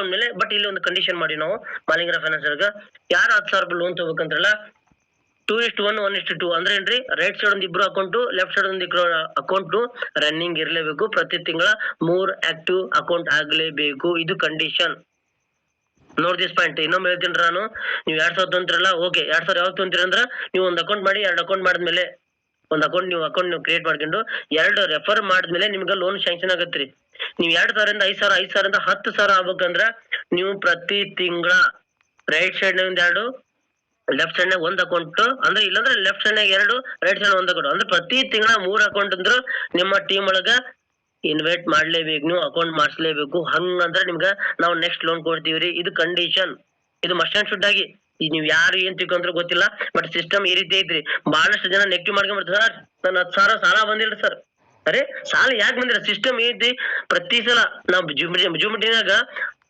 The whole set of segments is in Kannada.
ಮೇಲೆ ಬಟ್ ಇಲ್ಲಿ ಒಂದು ಕಂಡೀಷನ್ ಮಾಡಿ ನಾವು ಮಾಲಿಂಗರ ಫೈನಾನ್ಸ್ ಯಾರು ಹತ್ತು ಸಾವಿರ loan ತಗೋಬೇಕಂದ್ರಲ್ಲ two is to one one is to two ಅಂದ್ರೆ ಏನ್ರಿ? ರೈಟ್ ಸೈಡ್ ಒಂದ್ ಇಬ್ರು ಅಕೌಂಟ್ ಲೆಫ್ಟ್ ಸೈಡ್ ಒಂದು ಅಕೌಂಟ್ ರನ್ನಿಂಗ್ ಇರಲೇಬೇಕು. ಪ್ರತಿ ತಿಂಗಳ ಮೂರ್ ಆಕ್ಟಿವ್ ಅಕೌಂಟ್ ಆಗ್ಲೇಬೇಕು. ಇದು ಕಂಡೀಷನ್ ನೋಡ್ ದಿಸ್ ಪಾಯಿಂಟ್ ಇನ್ನೊಮ್ಮೆ ಹೇಳ್ತೀನಿ ನಾನು. ನೀವು ಎರಡ್ ಸಾವಿರ ತೊಂತಿರಲ್ಲ ಓಕೆ ಎರಡ್ ಸಾವಿರ ಯಾವಾಗ ತೊಂತೀರ ಅಂದ್ರ, ನೀವು ಒಂದು ಅಕೌಂಟ್ ಮಾಡಿ, ಎರಡು ಅಕೌಂಟ್ ಮಾಡಿದ್ಮೇಲೆ ಒಂದು ಅಕೌಂಟ್ ನೀವು ಅಕೌಂಟ್ ನೀವು ಕ್ರಿಯೇಟ್ ಮಾಡ್ಕೊಂಡು ಎರಡು ರೆಫರ್ ಮಾಡಿದ್ಮೇಲೆ ನಿಮ್ಗೆ ಲೋನ್ ಶಾಂಕ್ಷನ್ ಆಗತ್ರಿ. ನೀವು ಎರಡ್ ಸಾವಿರದಿಂದ ಐದ್ ಸಾವಿರ, ಐದ್ ಸಾವಿರದಿಂದ ಹತ್ತು ಸಾವಿರ ಆಗ್ಬೇಕಂದ್ರ ನೀವು ಪ್ರತಿ ತಿಂಗಳ ರೈಟ್ ಸೈಡ್ನಿಂದ ಎರಡು ಲೆಫ್ಟ್ ಸೈಡ್ ನಾಗ ಒಂದ್ ಅಕೌಂಟ್ ಅಂದ್ರೆ ಇಲ್ಲಾಂದ್ರೆ ಲೆಫ್ಟ್ ಸೈಡ್ ನಾಗ ಎರಡು ರೈಟ್ ಸೈಡ್ ಒಂದ್ ಅಕೌಂಟ್ ಅಂದ್ರೆ ಪ್ರತಿ ತಿಂಗಳ ಮೂರ್ ಅಕೌಂಟ್ ಅಂದ್ರು ನಿಮ್ಮ ಟೀಮ್ ಒಳಗ ಇನ್ವೈಟ್ ಮಾಡ್ಲೇಬೇಕು, ನೀವು ಅಕೌಂಟ್ ಮಾಡಿಸ್ಲೇಬೇಕು. ಹಂಗಂದ್ರೆ ನಿಮ್ಗೆ ನಾವು ನೆಕ್ಸ್ಟ್ ಲೋನ್ ಕೊಡ್ತೀವ್ರಿ. ಇದು ಕಂಡೀಷನ್ ಇದು ಮಸ್ಟ್ ಅಂಡ್ ಶುಡ್ ಆಗಿ. ಈಗ ನೀವ್ ಯಾರು ಏನ್ ತಿಳ್ಕೊಂಡ್ರೆ ಗೊತ್ತಿಲ್ಲ ಬಟ್ ಸಿಸ್ಟಮ್ ಈ ರೀತಿ ಐತ್ರಿ. ಬಹಳಷ್ಟು ಜನ ನೆಗೆಟಿವ್ ಮಾಡ್ಕೊಂಡ್ಬಿಡ್ತಾರೆ ಸರ್, ನನ್ನ ಹತ್ತು ಸಾವಿರ ಸಾಲ ಬಂದಿಲ್ಲ ಸರ್. ಅರೆ, ಸಾಲ ಯಾಕೆ ಬಂದಿಲ್ಲ? ಸಿಸ್ಟಮ್ ಐತಿ ಪ್ರತಿ ಸಲ ನಾವು ಜುಮಿಟಿನಾಗ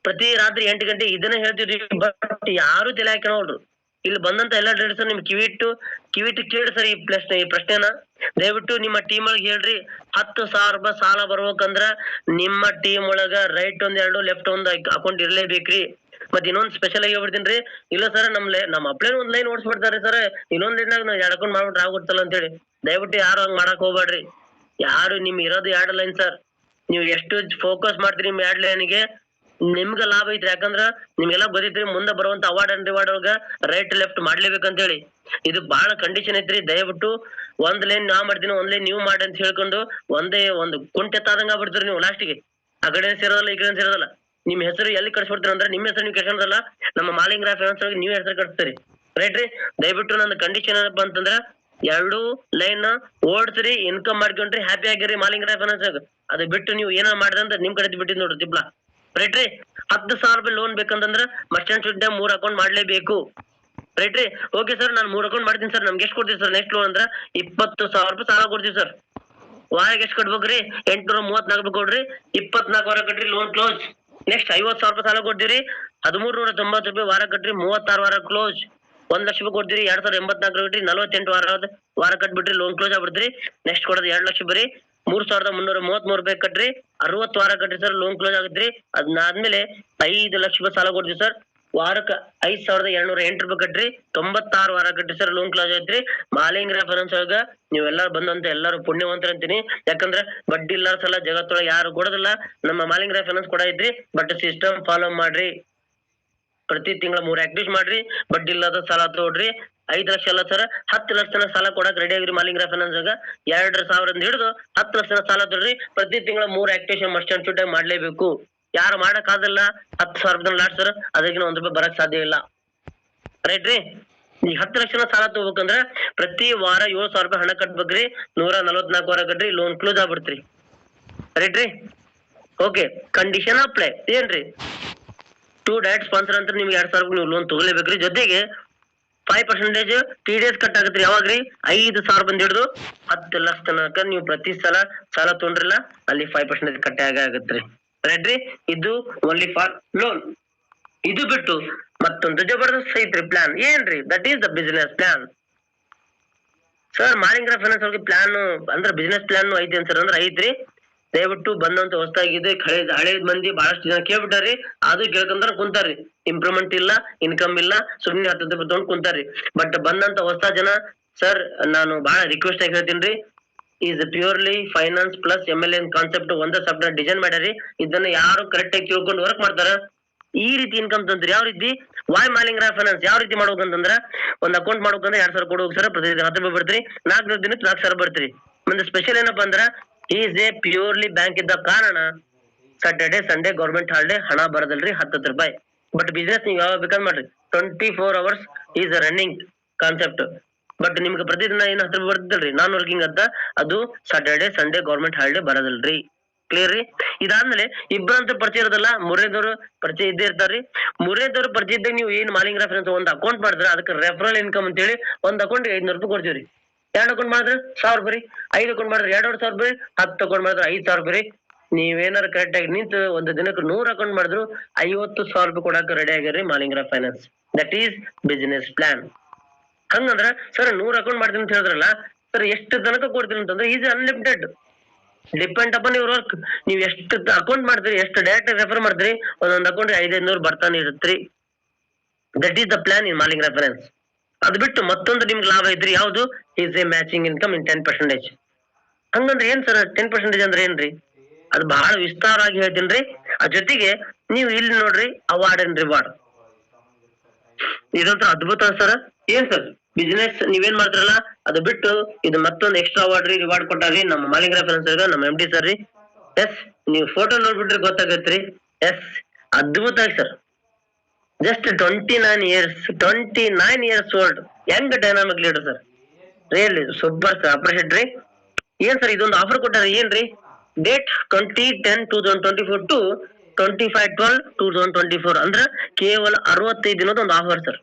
ಪ್ರತಿ ರಾತ್ರಿ ಎಂಟು ಗಂಟೆ ಇದನ್ನ ಹೇಳ್ತೀವ್ರಿ ಬಟ್ ಯಾರು ತಲೆ ನೋಡ್ರು ಇಲ್ಲಿ ಬಂದಂತ ಎಲ್ಲ ಸರ್ ನಿಮ್ ಕಿವಿಟ್ಟು ಕಿವಿಟ್ಟು ಕೇಳಿ ಸರ್ ಈ ಪ್ರಶ್ನೆ, ಈ ಪ್ರಶ್ನೆನ. ದಯವಿಟ್ಟು ನಿಮ್ಮ ಟೀಮ್ ಒಳಗೆ ಹೇಳ್ರಿ. ಹತ್ತು ಸಾವಿರ ರೂಪಾಯಿ ಸಾಲ ಬರ್ಬೇಕಂದ್ರ ನಿಮ್ಮ ಟೀಮ್ ಒಳಗ ರೈಟ್ ಒಂದ್, ಎರಡು ಲೆಫ್ಟ್ ಒಂದ್ ಅಕೌಂಟ್ ಇರ್ಲೇಬೇಕ್ರಿ. ಮತ್ ಇನ್ನೊಂದ್ ಸ್ಪೆಷಲ್ ಆಗಿ ಹೇಳ್ಬಿಡ್ತೀನಿ ಇಲ್ಲ ಸರ್ ನಮ್ ನಮ್ಮ ಅಪ್ಲೈನ್ ಒಂದ್ ಲೈನ್ ಓಡಿಸ್ಬಿಡ್ತಾರೆ ಸರ್ ಇನ್ನೊಂದ್ ಲೈನ್ ನಾವು ಎಡ್ಕೊಂಡ್ ಮಾಡ್ಬಿಟ್ರೆ ಆಗುತ್ತಲ್ಲ ಅಂತೇಳಿ. ದಯವಿಟ್ಟು ಯಾರು ಹಂಗ್ ಮಾಡಕ್ ಹೋಗ್ಬೇಡ್ರಿ. ಯಾರು ನಿಮ್ ಇರೋದು ಎರಡು ಲೈನ್ ಸರ್ ನೀವು ಎಷ್ಟು ಫೋಕಸ್ ಮಾಡ್ತೀರಿ ನಿಮ್ ಎರಡ್ ಲೈನ್ಗೆ ನಿಮ್ಗ ಲಾಭ ಐತ್ರಿ. ಯಾಕಂದ್ರ ನಿಮ್ಗೆಲ್ಲ ಗೊತ್ತೈತ್ರಿ, ಮುಂದೆ ಬರುವಂತ ಅವಾರ್ಡ್ ಅಂಡ್ ರಿವಾರ್ಡ್ ಒಳಗ ರೈಟ್ ಲೆಫ್ಟ್ ಮಾಡ್ಲೇಬೇಕಂತ ಹೇಳಿ ಇದು ಬಹಳ ಕಂಡೀಷನ್ ಐತ್ರಿ. ದಯವಿಟ್ಟು ಒಂದ್ ಲೈನ್ ನಾ ಮಾಡ್ತೀನಿ, ಒಂದ್ ಲೈನ್ ನೀವು ಮಾಡಿ ಅಂತ ಹೇಳ್ಕೊಂಡು ಒಂದೇ ಒಂದು ಕುಂಟೆತ್ತಾದಂಗ ಆಗ್ಬಿಡ್ತೀರಿ ನೀವು ಲಾಸ್ಟಿಗೆ ಆ ಕಡೆ ಸೇರೋದಲ್ಲ, ಈ ಕಡೆ ಸೇರೋದಲ್ಲ. ನಿಮ್ ಹೆಸರು ಎಲ್ಲಿ ಕಳ್ಸಿಬಿಡ್ತೀರ ಅಂದ್ರೆ ನಿಮ್ಮ ಹೆಸರು ನೀವು ಕಳ್ಸೋದಲ್ಲ ನಮ್ಮ ಮಾಲಿಂಗ್ ಫೈನಾನ್ಸ್ ಒಳಗೆ ನೀವು ಹೆಸರು ಕಟ್ಸ್ತೀರಿ ರೈಟ್ ರೀ? ದಯವಿಟ್ಟು ನನ್ನ ಕಂಡೀಷನ್ ಏನಪ್ಪ ಅಂತಂದ್ರ, ಎರಡು ಲೈನ್ ಓಡ್ಸ್ರಿ ಇನ್ಕಮ್ ಮಾಡ್ಕೊಂಡ್ರಿ ಹ್ಯಾಪಿ ಆಗಿರಿ ಮಾಲಿಂಗ್ರ ಫೈನಾನ್ಸ್ ಅದು ಬಿಟ್ಟು ನೀವು ಏನೋ ಮಾಡಿದ್ರೆ ನಿಮ್ ಕಡೆ ಬಿಟ್ಟಿದ್ ನೋಡ್ರಿ ತಿಪ್ಲ ರೈಟ್ ರೀ? ಹತ್ತು ಸಾವಿರ ರೂಪಾಯಿ ಲೋನ್ ಬೇಕಂತಂದ್ರ ಅಂಡ್ ಶುಡ್ ಮೂರ್ ಅಕೌಂಟ್ ಮಾಡ್ಲೇಬೇಕು. ರೈಟ್ ರೀ? ಓಕೆ ಸರ್ ನಾನು ಮೂರ್ ಅಕೌಂಟ್ ಮಾಡ್ತೀನಿ ಸರ್ ನಮ್ಗೆ ಎಷ್ಟು ಕೊಡ್ತೀವಿ ಸರ್ ನೆಕ್ಸ್ಟ್ ಲೋನ್ ಅಂದ್ರ ಇಪ್ಪತ್ತು ಸಾವಿರ ರೂಪಾಯಿ ಸಾಲ ಕೊಡ್ತೀವಿ ಸರ್ ವಾರಕ್ಕೆ ಎಷ್ಟು ಕಟ್ಬೇಕ್ರಿ ಎಂಟ್ನೂರ ಮೂವತ್ನಾಲ್ಕು ನಾಲ್ಕು ಕೊಡ್ರಿ. ಇಪ್ಪತ್ನಾಲ್ಕು ವಾರ ಕಟ್ರಿ ಲೋನ್ ಕ್ಲೋಸ್ ನೆಕ್ಸ್ಟ್ ಐವತ್ ಸಾವಿರ ರೂಪಾಯಿ ಸಾಲ ಕೊಡ್ತೀರಿ. ಹದಿಮೂರು ನೂರ ತೊಂಬತ್ತು ರೂಪಾಯಿ ವಾರ ಕಟ್ಟ್ರಿ ಮೂವತ್ತಾರು ವಾರ ಕ್ಲೋಸ್ ಒಂದ್ ಲಕ್ಷ ರೂಪಾಯಿ ಕೊಡ್ತೀರಿ, ಎರಡ್ ಸಾವಿರದ ಎಂಬತ್ನಾಲ್ಕು ಕಟ್ರಿ, ನಲವತ್ತೆಂಟು ವಾರ ವಾರ ಕಟ್ಬಿಟ್ರಿ ಲೋನ್ ಕ್ಲೋಸ್ ಆಗ್ಬಿಡ್ತೀರಿ. ನೆಕ್ಸ್ಟ್ ಕೊಡೋದು ಎರಡು ಲಕ್ಷ ಬರೀ. ಮೂರ್ ಸಾವಿರದ ಮುನ್ನೂರ ಮೂವತ್ತ್ ಮೂರು ರೂಪಾಯಿ ಕಟ್ರಿ, ಅರವತ್ತು ವಾರ ಕಟ್ರಿ ಸರ್ ಲೋನ್ ಕ್ಲೋಸ್ ಆಗುತ್ತೆ ಅದನ್ನಾದ್ಮೇಲೆ ಐದು ಲಕ್ಷ ರೂಪಾಯಿ ಸಾಲ ಕೊಡ್ತೀವಿ ಸರ್ ವಾರಕ್ಕೆ ಐದ್ ಸಾವಿರದ ಎರಡ್ನೂರ ಎಂಟು ರೂಪಾಯಿ ಕಟ್ರಿ, ತೊಂಬತ್ತಾರು ವಾರ ಕಟ್ಟ್ರಿ ಸರ್ ಲೋನ್ ಕ್ಲೋಸ್ ಐತ್ರಿ ಮಾಲಿಂಗ್ರ ಫೈನಾನ್ಸ್ ಒಳಗ ನೀವೆಲ್ಲರೂ ಬಂದಂತ ಎಲ್ಲರೂ ಪುಣ್ಯವಂತರ ಅಂತೀನಿ. ಯಾಕಂದ್ರೆ ಬಡ್ಡಿ ಇಲ್ಲಾರ ಸಲ ಜಗತ್ತೊಳಗ ಯಾರು ಕೊಡೋದಿಲ್ಲ. ನಮ್ಮ ಮಾಲಿಂಗ್ರ ಫೈನಾನ್ಸ್ ಕೂಡ ಐತ್ರಿ. ಬಟ್ ಸಿಸ್ಟಮ್ ಫಾಲೋ ಮಾಡ್ರಿ. ಪ್ರತಿ ತಿಂಗಳ ಮೂರ್ ಆಕ್ಟಿವ್ ಮಾಡ್ರಿ. ಬಡ್ಡಿ ಇಲ್ಲದ ಸಾಲ ತಗೊಡ್ರಿ ಐದ್ ಲಕ್ಷ ಅಲ್ಲ ಸರ್ ಹತ್ತು ಲಕ್ಷ ಸಾಲ ಕೊಡಕ್ ರೆಡಿ ಆಗಿರಿ ಮಾಲಿಂಗ್ರ ಫೈನಾನ್ಸ್ ಎರಡ್ ಸಾವಿರದಿಂದ ಹಿಡಿದು ಹತ್ತು ಲಕ್ಷ ಸಾಲ ತೊಡ್ರಿ ಪ್ರತಿ ತಿಂಗಳ ಮೂರ್ ಆಕ್ಟಿವೇಶನ್ ಮಸ್ಟ್ ಅಂಡ್ ಶುಡ್ ಮಾಡ್ಲೇಬೇಕು. ಯಾರು ಮಾಡಕ್ ಆಗಲ್ಲ ಹತ್ತು ಸಾವಿರ ರೂಪಾಯಿ ಲಾಸ್ಟ್ ಸರ್ ಅದಕ್ಕಿಂತ ಒಂದ್ ರೂಪಾಯಿ ಬರಕ್ ಸಾಧ್ಯ ಇಲ್ಲ. ರೈಟ್ ರೀ? ಈ ಹತ್ತು ಲಕ್ಷ ಸಾಲ ತಗೋಬೇಕಂದ್ರ ಪ್ರತಿ ವಾರ ಏಳು ಸಾವಿರ ರೂಪಾಯಿ ಹಣ ಕಟ್ಬೇಕ್ರಿ, ನೂರ ನಲ್ವತ್ನಾಲ್ಕು ವಾರ ಕಟ್ರಿ ಲೋನ್ ಕ್ಲೋಸ್ ಆಗ್ಬಿಡ್ತ್ರಿ. ರೈಟ್ ರೀ? ಓಕೆ ಕಂಡೀಷನ್ ಅಪ್ಲೈ ಏನ್ರಿ ಟೂ ಡೈರೆಕ್ಟ್ ಸ್ಪಾನ್ಸರ್ ಅಂತ ನಿಮ್ಗೆ ಎರಡ್ ಸಾವಿರ ನೀವು ಲೋನ್ ತಗೊಲೇಬೇಕ್ರಿ ಜೊತೆಗೆ five percentage T D S cut ಆಗತ್ರಿ. ಯಾವಾಗ್ರಿ? ಐದು ಸಾವಿರ ಬಂದ್ ಹಿಡಿದು ಹತ್ತು ಲಕ್ಷ ತನಕ ನೀವು ಪ್ರತಿ ಸಲ ಸಾಲ ತೊಗೊಂಡ್ರಲ್ಲ, ಅಲ್ಲಿ ಫೈವ್ ಪರ್ಸೆಂಟೇಜ್ ಆಗ ಆಗತ್ರಿ. ರೈಟ್ ರೀ ಇದು ಓನ್ಲಿ ಫಾರ್ ಲೋನ್ ಇದು ಬಿಟ್ಟು ಮತ್ತೊಂದು ಜಬರ್ದಸ್ತ್ ಐತ್ರಿ ಪ್ಲಾನ್ ಏನ್ರಿ? That is the business plan sir Maringra finance ಅವ್ರಿಗೆ ಪ್ಲಾನ್ ಅಂದ್ರೆ ಬಿಸ್ನೆಸ್ ಪ್ಲಾನ್ ಐತಿ ಅಂತ ಅಂದ್ರೆ ಐತ್ರಿ. ದಯವಿಟ್ಟು ಬಂದಂತ ಹೊಸದಾಗಿದೆ, ಹಳೆ ಹಳೇದ್ ಮಂದಿ ಬಹಳಷ್ಟು ಜನ ಕೇಳ್ಬಿಟ್ಟಾರಿ. ಅದು ಕೇಳ್ಕೊಂಡ್ರ ಕುಂತಾರ್ರಿ. ಇಂಪ್ರೂವ್ಮೆಂಟ್ ಇಲ್ಲ ಇನ್ಕಮ್ ಇಲ್ಲ ಸುಮ್ಮನೆ ಹತ್ತು ರೂಪಾಯಿ ಕುಂತಾರ್ರಿ. ಬಟ್ ಬಂದಂತ ಹೊಸ ಜನ ಸರ್ ನಾನು ಬಹಳ ರಿಕ್ವೆಸ್ಟ್ ಆಗಿ ಹೇಳ್ತೀನಿ is purely finance plus M L N concept ಒಂದೇ ಸಾಫ್ಟ್ವೇರ್ ಡಿಸೈನ್ ಮಾಡ್ಯಾರಿ. ಇದನ್ನ ಯಾರು ಕರೆಕ್ಟ್ ಆಗಿ ತಿಳ್ಕೊಂಡು ವರ್ಕ್ ಮಾಡ್ತಾರ? ಈ ರೀತಿ ಇನ್ಕಮ್ ತಂದ್ರೆ. ಯಾವ ರೀತಿ? ವಾಯ್ ಮಾಲಿಂಗ್ ಫೈನಾನ್ಸ್ ಯಾವ ರೀತಿ ಮಾಡ್ಬೇಕಂತಂದ್ರ ಒಂದ್ ಅಕೌಂಟ್ ಮಾಡ್ಬೇಕಂದ್ರೆ ಎರಡ್ ಸಾವಿರ ಕೊಡು ಸರ್ ಪ್ರತಿ ಹತ್ತು ರೂಪಾಯಿ ಬರ್ತೀರಿ. ನಾಲ್ಕು ದಿನಕ್ಕೆ ನಾಲ್ಕು ಸಾವಿರ ಬರ್ತೀರಿ. ಮುಂದೆ ಸ್ಪೆಷಲ್ ಏನಪ್ಪಾ ಅಂದ್ರ ಈಸ್ ಎ ಪ್ಯೂರ್ಲಿ ಬ್ಯಾಂಕ್ ಇದ್ದ ಕಾರಣ ಸಾಟರ್ಡೆ ಸಂಡೇ ಗೌರ್ಮೆಂಟ್ ಹಾಲಿಡೇ ಹಣ ಬರದಲ್ರಿ ಹತ್ತತ್ತು ರೂಪಾಯಿ. ಬಟ್ ಬಿಸ್ನೆಸ್ ನೀವು ಯಾವಾಗ ಬೇಕಾದ್ ಮಾಡ್ರಿ. Twenty four hours is running concept but ನಿಮ್ಗೆ ಪ್ರತಿದಿನ ಏನ್ ಹತ್ರ ಬರ್ತದಲ್ರಿ ನಾನ್ ವರ್ಕಿಂಗ್ ಅಂತ ಅದು ಸಾಟರ್ಡೆ ಸಂಡೇ ಗೌರ್ಮೆಂಟ್ ಹಾಲಿಡೇ ಬರದಲ್ರಿ. ಕ್ಲಿಯರ್ ರೀ? ಇದಾದ್ಮೇಲೆ ಇಬ್ಬರಂತ ಪರಿಚಯ ಇರೋದಲ್ಲ ಮೂರನೇದವ್ರು ಪರಿಚಯ ಇದ್ದೇ ಇರ್ತಾರ್ರಿ. ಮೂರನೇದವ್ರು ಪರಿಚಯ ಇದ್ದಾಗ ನೀವು ಏನ್ ಮಾಲಿಂಗ್ ರೆಫರೆನ್ಸ್ ಒಂದ್ ಅಕೌಂಟ್ ಮಾಡಿದ್ರೆ, ಅದಕ್ಕೆ ರೆಫರಲ್ ಇನ್ಕಮ್ ಅಂತ ಹೇಳಿ ಒಂದ್ ಅಕೌಂಟ್ ಐದ್ನೂರು ರೂಪಾಯಿ ಕೊಡ್ತೀವಿ ಎರಡ್ ಅಕೌಂಟ್ ಮಾಡಿದ್ರೆ ಸಾವಿರ ರೂಪಾಯಿ ರೀ. ಐದು ಅಕೌಂಟ್ ಮಾಡಿದ್ರೆ ಎರಡ್ ಸಾವಿರ ರೂಪಾಯಿ ಹತ್ತು ಅಕೌಂಟ್ ಮಾಡಿದ್ರೆ ಐದ್ ಸಾವಿರ ರೂಪಾಯಿ ರೀ. ನೀವೇನಾರ ಕರೆಕ್ಟ್ ಆಗಿ ನಿಂತು ಒಂದು ದಿನಕ್ಕೆ ನೂರ್ ಅಕೌಂಟ್ ಮಾಡಿದ್ರು ಐವತ್ತು ಸಾವಿರ ರೂಪಾಯಿ ಕೊಡಕ್ಕೆ ready ಆಗಿರ್ರಿ Malingra finance that is business plan ಹಂಗಂದ್ರ, ಸರ್, ನೂರ್ ಅಕೌಂಟ್ ಮಾಡ್ತೀನಿ ಅಂತ ಹೇಳಿದ್ರಲ್ಲ, ಸರ್, ಎಷ್ಟು ತನಕ ಕೊಡ್ತೀನಿ? ಅಂತಂದ್ರೆ, is unlimited depend upon your work ನೀವು ಎಷ್ಟು ಅಕೌಂಟ್ ಮಾಡ್ತೀರಿ, ಎಷ್ಟು ಡೈರೆಕ್ಟ್ ರೆಫರ್ ಮಾಡ್ತೀರಿ, ಒಂದೊಂದು ಅಕೌಂಟ್ ಐದೈನೂರು ಬರ್ತಾನೆ ಇರುತ್ತೆ. That is the plan in Maling reference ಅದ್ ಬಿಟ್ಟು ಮತ್ತೊಂದು ನಿಮ್ಗೆ ಲಾಭ ಇದ್ರಿ ಯಾವ್ದು? Is a matching income in ten percentage ಹಂಗಂದ್ರೆ ಏನ್ ಸರ್ ಟೆನ್ ಪರ್ಸೆಂಟೇಜ್ ಅಂದ್ರೆ ಏನ್ರಿ? ಅದು ಬಹಳ ವಿಸ್ತಾರವಾಗಿ ಹೇಳ್ತೀನಿ ರೀ ಆ ಜೊತೆಗೆ, ನೀವು ಇಲ್ಲಿ ನೋಡ್ರಿ ಅವಾರ್ಡ್ ಅಂಡ್ ರಿವಾರ್ಡ್ ಇದಂತ ಅದ್ಭುತ ಸರ್. ಏನ್ ಸರ್? ಬಿಸ್ನೆಸ್ ನೀವೇನ್ ಮಾಡ್ತಾರಲ್ಲ ಅದು ಬಿಟ್ಟು ಇದು ಮತ್ತೊಂದು ಎಕ್ಸ್ಟ್ರಾ ಅವಾರ್ಡ್ ರೀ ರಿವಾರ್ಡ್ ಕೊಟ್ಟಾರಿ ನಮ್ಮ ಮಾಲಿಂಗ್ ರೆಫರೆನ್ಸ್ ನಮ್ಮ ಎಂ ಡಿ ಸರ್ ರೀ. ಎಸ್ ನೀವು ಫೋಟೋ ನೋಡ್ಬಿಟ್ರೆ ಗೊತ್ತಾಗತ್ರಿ. ಎಸ್ ಅದ್ಭುತ sir just twenty nine years twenty nine years old ಹೆಂಗ್ dynamic leader sir really super sir appreciate ರೀ. ಏನ್ ಸರ್ ಇದೊಂದು ಆಫರ್ ಕೊಟ್ಟಾರ ಏನ್ರಿ date twenty ten two thousand twenty four to twenty five twelve two thousand twenty four ಅಂದ್ರೆ ಕೇವಲ ಅರವತ್ತೈದು ದಿನದ ಒಂದು offer sir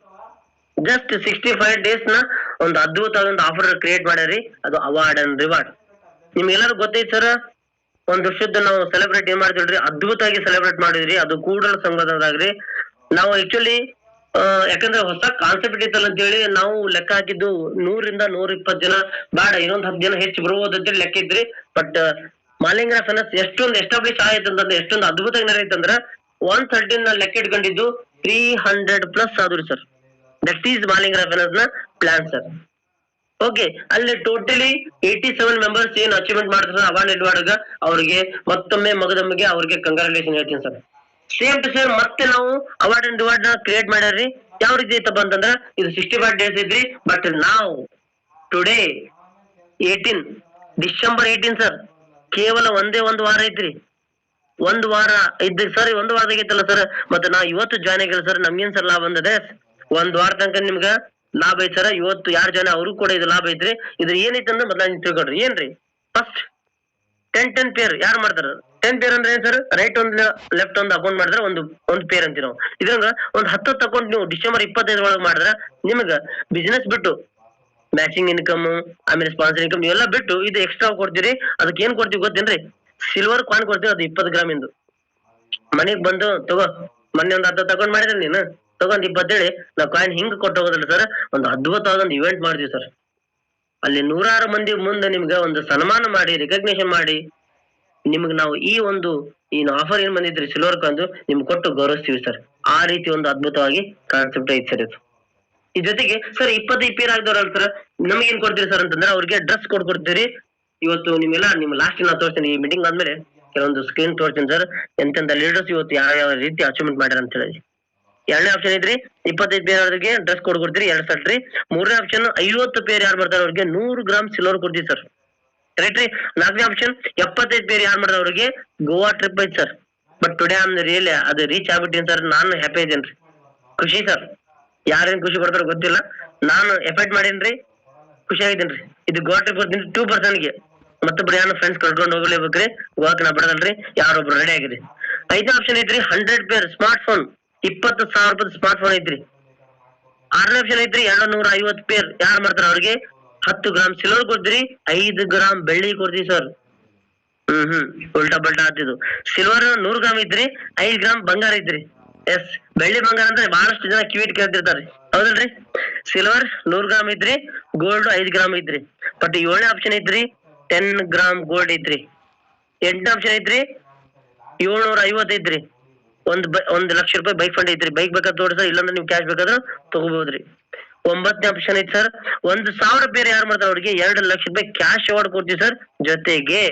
just sixty five ಡೇಸ್ನ ಒಂದು ಅದ್ಭುತವಾದ ಒಂದು ಆಫರ್ ಕ್ರಿಯೇಟ್ ಮಾಡ್ಯಾರಿ ಅದು ಅವಾರ್ಡ್ ಅಂಡ್ ರಿವಾರ್ಡ್ ನಿಮ್ಗೆಲ್ಲರೂ ಗೊತ್ತೈತಿ ಸರ್ ಒಂದು ವರ್ಷದ ನಾವು ಸೆಲೆಬ್ರೇಟ್ ಏನ್ ಮಾಡ್ತೀವ್ರಿ ಅದ್ಭುತವಾಗಿ ಸೆಲೆಬ್ರೇಟ್ ಮಾಡಿದ್ರಿ. ಅದು ಕೂಡಲ ಸಂಘದವ್ರಾಗ್ರಿ ನಾವು ಆಕ್ಚುಲಿ ಯಾಕಂದ್ರೆ ಹೊಸ ಕಾನ್ಸೆಪ್ಟ್ ಇತ್ತಲ್ಲ ಅಂತೇಳಿ ನಾವು ಲೆಕ್ಕ ಹಾಕಿದ್ದು ನೂರಿಂದ ನೂರ ಇಪ್ಪತ್ತು ಜನ, ಬೇಡ, ಇನ್ನೊಂದ್ ಹತ್ತು ಜನ ಹೆಚ್ಚು ಬರ್ಬೋದು ಅಂತೇಳಿ ಲೆಕ್ಕ ಇದ್ರಿ. ಬಟ್ ಮಾಲಿಂಗ್ರ ಫೈನಾನ್ಸ್ ಎಷ್ಟೊಂದು ಎಸ್ಟಾಬ್ಲಿಷ್ ಆಯ್ತು ಅಂತಂದ್ರೆ, ಎಷ್ಟೊಂದು ಅದ್ಭುತ ಐತಂದ್ರ ಒನ್ನ ಲೆಕ್ಕ ಇಟ್ಕೊಂಡಿದ್ದು ತ್ರೀ ಹಂಡ್ರೆಡ್ ಪ್ಲಸ್ ಆದ್ರಿ ಸರ್ ದಟ್ ಈಸ್ ಮಾಲಿಂಗ್ರ ರೆಫರೆನ್ಸ್ನ ಪ್ಲಾನ್ ಸರ್ ಓಕೆ ಅಲ್ಲಿ ಟೋಟಲಿ ಏಯ್ಟಿ ಸೆವೆನ್ ಮೆಂಬರ್ಸ್ ಏನ್ ಅಚೀವ್ಮೆಂಟ್ ಮಾಡ್ತಾರೆ ಅವಾರ್ಡ್ ಎಡ್ವಾರ್ಡ್ ಅವ್ರಿಗೆ, ಮತ್ತೊಮ್ಮೆ ಮಗದೊಮ್ಮೆಗೆ ಅವ್ರಿಗೆ ಕಂಗ್ರಾಚುಲೇಷನ್ ಹೇಳ್ತೀನಿ ಸರ್ ಸೇಮ್ ಟು ಸೇಮ್ ಮತ್ತೆ ನಾವು ಅವಾರ್ಡ್ ಅಂಡ್ ರಿವಾರ್ಡ್ನ ಕ್ರಿಯೇಟ್ ಮಾಡ್ಯಾರ್ರಿ. ಯಾವ ರೀತಿ ಐತಪ್ಪ ಅಂತಂದ್ರ, ಇದು ಸಿಕ್ಸ್ಟಿ ಫೈವ್ ಡೇಸ್ ಇದ್ರಿ ಬಟ್ ನಾವು today eighteen December eighteen sir ಕೇವಲ ಒಂದೇ ಒಂದು ವಾರ ಐತ್ರಿ. ಒಂದು ವಾರ ಇದ್ದ ಸರ್ ಒಂದು ವಾರದಾಗ ಐತಲ್ಲ ಸರ್ ಮತ್ತೆ ನಾ ಇವತ್ತು ಜಾಯ್ನ್ ಆಗಿಲ್ಲ ಸರ್ ನಮ್ಗೇನ್ ಸರ್ ಲಾಭ ಬಂದದೆ? ಒಂದ್ ವಾರ ತನಕ ನಿಮ್ಗ ಲಾಭ ಐತಿ ಇವತ್ತು ಯಾರು ಜನ ಅವ್ರಿಗೂ ಕೂಡ ಇದು ಲಾಭ ಐತ್ರಿ. ಇದ್ರ ಏನೈತೆ ಅಂದ್ರೆ ಮೊದ್ಲ ತಿಳ್ಕೊಡ್ರಿ ಏನ್ರಿ? ಫಸ್ಟ್ ಟೆನ್ ಟೆನ್ ಪೇರ್ ಯಾರು ಮಾಡ್ತಾರ? ಟೆನ್ ಪೇರ್ ಅಂದ್ರೆ ಏನ್ ಸರ್ ರೈಟ್ ಒಂದ್ ಲೆಫ್ಟ್ ಒಂದ್ ಅಕೌಂಟ್ ಮಾಡಿದ್ರೆ ಒಂದು, ಒಂದ್ ಪೇರ್ ಅಂತೀವಿ ನಾವು. ಇದ್ರಂಗ ಒಂದ್ ಹತ್ತತ್ತು ಅಕೌಂಟ್ ನೀವು ಡಿಸೆಂಬರ್ ಇಪ್ಪತ್ತೈದ್ ಒಳಗೆ ಮಾಡಿದ್ರೆ ನಿಮ್ಗ ಬಿಸ್ನೆಸ್ ಬಿಟ್ಟು ಮ್ಯಾಚಿಂಗ್ ಇನ್ಕಮ್ ಆಮೇಲೆ ಸ್ಪಾನ್ಸರ್ ಇನ್ಕಮ್ ಇವೆಲ್ಲ ಬಿಟ್ಟು ಇದು ಎಕ್ಸ್ಟ್ರಾ ಕೊಡ್ತೀರಿ. ಅದಕ್ಕೆ ಏನ್ ಕೊಡ್ತೀವಿ ಗೊತ್ತೇನ್ರಿ? ಸಿಲ್ವರ್ ಕಾನ್ ಕೊಡ್ತೀವಿ, ಅದು ಇಪ್ಪತ್ತು ಗ್ರಾಮ್ ಇಂದು. ಮನೆಗ್ ಬಂದು ತಗೋ. ಮೊನ್ನೆ ಒಂದ್ ಹತ್ತು ತಗೊಂಡ್ ಮಾಡಿದ್ರೆ ನೀನು. ತಗೊಂಡ್ ಇಪ್ಪತ್ತೇಳಿ, ನಾವು ಕಾಯಿನ್ ಹಿಂಗ್ ಕೊಟ್ಟು ಹೋಗೋದಿಲ್ಲ ಸರ್ ಒಂದು ಅದ್ಭುತವಾದ ಒಂದು ಇವೆಂಟ್ ಮಾಡ್ತೀವಿ ಸರ್ ಅಲ್ಲಿ ನೂರಾರು ಮಂದಿ ಮುಂದೆ ನಿಮ್ಗೆ ಒಂದು ಸನ್ಮಾನ ಮಾಡಿ ರಿಕಗ್ನೇಷನ್ ಮಾಡಿ. ನಿಮ್ಗೆ ನಾವು ಈ ಒಂದು, ಈ ಆಫರ್ ಏನ್ ಬಂದಿದ್ರಿ ಸಿಲ್ವರ್ ಕಂದು ನಿಮ್ಗೆ ಕೊಟ್ಟು ಗೌರವಿಸ್ತೀವಿ ಸರ್ ಆ ರೀತಿ ಒಂದು ಅದ್ಭುತವಾಗಿ ಕಾನ್ಸೆಪ್ಟ್ ಐತಿ ಸರ್ ಇದು. ಈ ಜೊತೆಗೆ ಸರ್ ಇಪ್ಪತ್ತು ಇಪ್ಪೀರ್ ಆಗಿದವ್ರಲ್ಲ ಸರ್ ನಮ್ಗೆ ಏನ್ ಕೊಡ್ತೀರಿ ಸರ್ ಅಂತಂದ್ರೆ ಅವ್ರಿಗೆ ಡ್ರೆಸ್ ಕೊಡ್ಕೊಡ್ತೀರಿ ಇವತ್ತು ನಿಮ್ಗೆಲ್ಲ ನಿಮ್ಮ ಲಾಸ್ಟ್ ನಾ ತೋರಿಸ್ತೀನಿ ಈ ಮೀಟಿಂಗ್ ಆದ್ಮೇಲೆ, ಕೆಲವೊಂದು ಸ್ಕ್ರೀನ್ ತೋರಿಸ್ತೀನಿ ಸರ್ ಎಂತೆಂತ ಲೀಡರ್ಸ್ ಇವತ್ತು ಯಾವ ಯಾವ ರೀತಿ ಅಚೀವ್ಮೆಂಟ್ ಮಾಡ್ಯಾರ ಅಂತ ಹೇಳಿ. ಎರಡನೇ ಆಪ್ಷನ್ ಐತ್ರಿ, ಇಪ್ಪತ್ತೈದು ಪೇರ್ ಅವ್ರಿಗೆ ಡ್ರೆಸ್ ಕೋಡ್ ಕೊಡ್ತೀರಿ, ಎರಡ್ ಸೆಟ್ ರೀ. ಮೂರನೇ ಆಪ್ಷನ್ ಐವತ್ತು ಪೇರ್ ಯಾರು ಬರ್ತಾರೆ ಅವ್ರಿಗೆ? ನೂರು ಗ್ರಾಮ್ ಸಿಲ್ವರ್ ಕೊಡ್ತೀವಿ ಸರ್ ರೈಟ್ ರೀ? ನಾಲ್ಕನೇ ಆಪ್ಷನ್ ಎಪ್ಪತ್ತೈದು ಪೇರ್ ಯಾರು ಮಾಡ್ತಾರೆ ಅವ್ರಿಗೆ? ಗೋವಾ ಟ್ರಿಪ್ ಐತಿ sir but today am real ಅದು ರೀಚ್ ಆಗ್ಬಿಟ್ಟಿನಿ ಸರ್ ನಾನು ಹ್ಯಾಪಿ ಇದ್ದೇನೆ ರೀ. ಖುಷಿ ಸರ್ ಯಾರೇನ್ ಖುಷಿ ಪಡ್ತಾರೋ ಗೊತ್ತಿಲ್ಲ. ನಾನು ಎಫರ್ಟ್ ಮಾಡೀನಿ ಖುಷಿ ಆಗಿದ್ದೀನಿ ರೀ. ಇದು ಗೋವಾ ಟ್ರಿಪ್ ಟೂ ಪರ್ಸನ್ಗೆ ಮತ್ತೊಬ್ರು ಯಾರು ಫ್ರೆಂಡ್ಸ್ ಕರ್ಕೊಂಡು ಹೋಗ್ಲೇಬೇಕ್ರಿ. ಗೋವಾಕ್ ನಾ ಬಿಡದಲ್ರಿ. ಯಾರೊಬ್ರು ರೆಡಿ ಆಗಿರಿ. ಐದನೇ ಆಪ್ಷನ್ ಐತ್ರಿ ಹಂಡ್ರೆಡ್ ಪೇರ್ ಸ್ಮಾರ್ಟ್ ಫೋನ್ ಇಪ್ಪತ್ತು ಸಾವಿರ ರೂಪಾಯಿ ಸ್ಮಾರ್ಟ್ ಫೋನ್ ಐತ್ರಿ. ಆರನೇ ಆಪ್ಷನ್ ಐತ್ರಿ ಎರಡು ನೂರ ಐವತ್ತು ಪೇರ್ ಯಾರು ಮಾಡ್ತಾರ ಅವ್ರಿಗೆ? ಹತ್ತು ಗ್ರಾಮ್ ಸಿಲ್ವರ್ ಕೊಡ್ತೀರಿ, ಐದು ಗ್ರಾಮ್ ಬೆಳ್ಳಿ ಕೊಡ್ತೀವಿ ಸರ್ ಹ್ಮ್ ಹ್ಮ್. ಉಲ್ಟಾ ಬಲ್ಟಾ ಆತಿದ್ದು ಸಿಲ್ವರ್ ನೂರ್ ಗ್ರಾಮ್ ಐತ್ರಿ, ಐದ್ ಗ್ರಾಮ್ ಬಂಗಾರ ಐತ್ರಿ. ಎಸ್ ಬೆಳ್ಳಿ ಬಂಗಾರ ಅಂದ್ರೆ ಬಹಳಷ್ಟು ಜನ ಕಿವಿಟ್ ಕೇಳ್ತಿರ್ತಾರೆ. ಹೌದಲ್ರಿ? ಸಿಲ್ವರ್ ನೂರ್ ಗ್ರಾಮ್ ಐತ್ರಿ ಗೋಲ್ಡ್ ಐದ್ ಗ್ರಾಮ್ ಐತ್ರಿ. ಬಟ್ ಏಳನೇ ಆಪ್ಷನ್ ಐತ್ರಿ ಟೆನ್ ಗ್ರಾಮ್ ಗೋಲ್ಡ್ ಐತ್ರಿ. ಎಂಟನೇ ಆಪ್ಷನ್ ಐತ್ರಿ, ಏಳ್ನೂರ ಐವತ್ತು ಐತ್ರಿ ಒಂದ್ ಒಂದ್ ಲಕ್ಷ ರೂಪಾಯಿ ಬೈಕ್ ಫಂಡ್ ಐತ್ರಿ. ಬೈಕ್ ಬೇಕಾದ್ರೆ ತೋರಿ ಸರ್, ಇಲ್ಲಾಂದ್ರೆ ನೀವು ಕ್ಯಾಶ್ ಬೇಕಾದ್ರೆ ತಗೋಬಹುದ್ರಿ ಒಂಬತ್ತನೇ ಆಪ್ಷನ್ ಐತಿ ಸರ್. ಒಂದ್ ಸಾವಿರ ಬೇರೆ ಯಾರು ಮಾಡ್ತಾರೆ ಅವ್ರಿಗೆ ಎರಡು ಲಕ್ಷ ರೂಪಾಯಿ ಕ್ಯಾಶ್ ಅವಾರ್ಡ್ ಕೊಡ್ತೀವಿ ಸರ್. ಜೊತೆಗೆ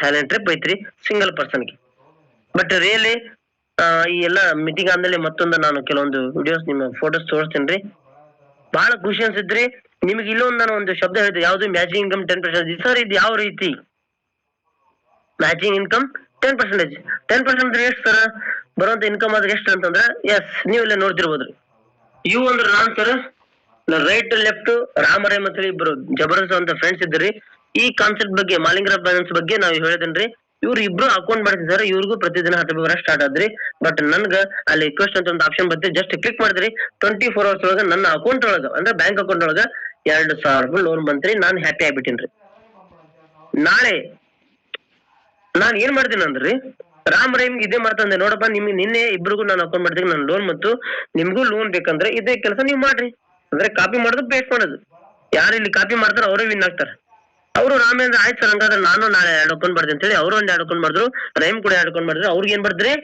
ಟ್ಯಾಲೆಂಟ್ ಟ್ರಿಪ್ ಐತ್ರಿ ಸಿಂಗಲ್ ಪರ್ಸನ್ಗೆ ಬಟ್ ರಿಯಲಿ ಈ ಎಲ್ಲ ಮೀಟಿಂಗ್ ಆದ್ಮೇಲೆ ಮತ್ತೊಂದು ನಾನು ಕೆಲವೊಂದು ವಿಡಿಯೋಸ್ ನಿಮ್ಮ ಫೋಟೋಸ್ ತೋರಿಸ್ತೀನಿ ರೀ. ಬಹಳ ಖುಷಿ ಅನ್ಸಿದ್ರಿ ನಿಮ್ಗೆ ಇಲ್ಲೊಂದು ನಾನು ಒಂದು ಶಬ್ದ ಹೇಳಿದೆ, ಯಾವ್ದು matching income ten percent sir, ಇದು ಯಾವ ರೀತಿ? Matching income ten percentage ten percent ಎಷ್ಟು ಸರ್? ಬರುವಂತ ಇನ್ಕಮ್ ಆದ್ರೆ ಎಷ್ಟು ಅಂತಂದ್ರೆ ಎಸ್ ನೀವು ಇಲ್ಲೇ ನೋಡ್ತಿರ್ಬೋದ್ರಿ. ಇವು ಅಂದ್ರೆ ನಾನ್ ಸರ್ ರೈಟ್ ಲೆಫ್ಟ್ ರಾಮರೇ ಮತ್ತೆ ಇಬ್ರು ಜಬರ್ದಸ್ತ್ ಅಂತ ಫ್ರೆಂಡ್ಸ್ ಇದ್ರಿ ಈ ಕಾನ್ಸೆಪ್ಟ್ ಬಗ್ಗೆ ಮಾಲಿಂಗ್ರ ಫೈನಾನ್ಸ್ ಬಗ್ಗೆ ನಾವು ಹೇಳಿದನ್ರಿ, ಇವ್ರು ಇಬ್ರು ಅಕೌಂಟ್ ಮಾಡ್ತೀವಿ ಸರ್ ಇವ್ರಿಗೂ ಪ್ರತಿದಿನ ಹತ್ತು ರೂಪಾಯಿ ಸ್ಟಾರ್ಟ್ ಆದ್ರಿ. ಬಟ್ ನನ್ಗ ಅಲ್ಲಿ ರಿಕ್ವೆಸ್ಟ್ ಅಂತ ಒಂದು ಆಪ್ಷನ್ ಬರ್ತೀವಿ ಜಸ್ಟ್ ಕ್ಲಿಕ್ ಮಾಡಿದ್ರಿ ಟ್ವೆಂಟಿ ಫೋರ್ ಅವರ್ಸ್ ಒಳಗ ನನ್ನ ಅಕೌಂಟ್ ಒಳಗ, ಅಂದ್ರೆ ಬ್ಯಾಂಕ್ ಅಕೌಂಟ್ ಒಳಗ ಎರಡು ಸಾವಿರ ಲೋನ್ ಬಂತ್ರಿ, ನಾನು ಹ್ಯಾಪಿ ಆಗ್ಬಿಟ್ಟಿನ್ರಿ. ನಾಳೆ ನಾನ್ ಏನ್ ಮಾಡ್ತೀನಿ ಅಂದ್ರಿ ರಾಮ್ ರೈಮ್ ಇದೇ ಮಾಡ್ತಂದೆ ನೋಡಪ್ಪ, ನಿಮ್ಗೆ ನಿನ್ನೆ ಇಬ್ರಿಗೂ ನಾನು ಅಕೌಂಟ್ ಮಾಡ್ತೀನಿ ನಾನು ಲೋನ್ ಮತ್ತು ನಿಮ್ಗೂ ಲೋನ್ ಬೇಕಂದ್ರೆ ಇದೇ ಕೆಲಸ ನೀವು ಮಾಡ್ರಿ. ಅಂದ್ರೆ ಕಾಪಿ ಮಾಡೋದು ಪೇಸ್ಟ್ ಮಾಡೋದು. ಯಾರು ಇಲ್ಲಿ ಕಾಪಿ ಮಾಡ್ತಾರೆ ಅವರೇ ವಿನ್ ಆಗ್ತಾರೆ. ಅವರು ರಾಮೇಂದ್ರ ಆಯ್ತು ಸರ್ ಹಂಗಾದ್ರೆ ನಾನು ನಾಳೆ ಎರಡು ಅಕೌಂಟ್ ಅಂತ ಅಂತೇಳಿ ಅವರು ಒಂದು ಎರಡು ಅಕೌಂಟ್ ಮಾಡಿದ್ರು, ರೈಮ್ ಕೂಡ ಎರಡು ಅಕೌಂಟ್ ಮಾಡಿದ್ರು. ಅವ್ರಿಗೆ ಏನ್ ಬರ್ತೀರಿ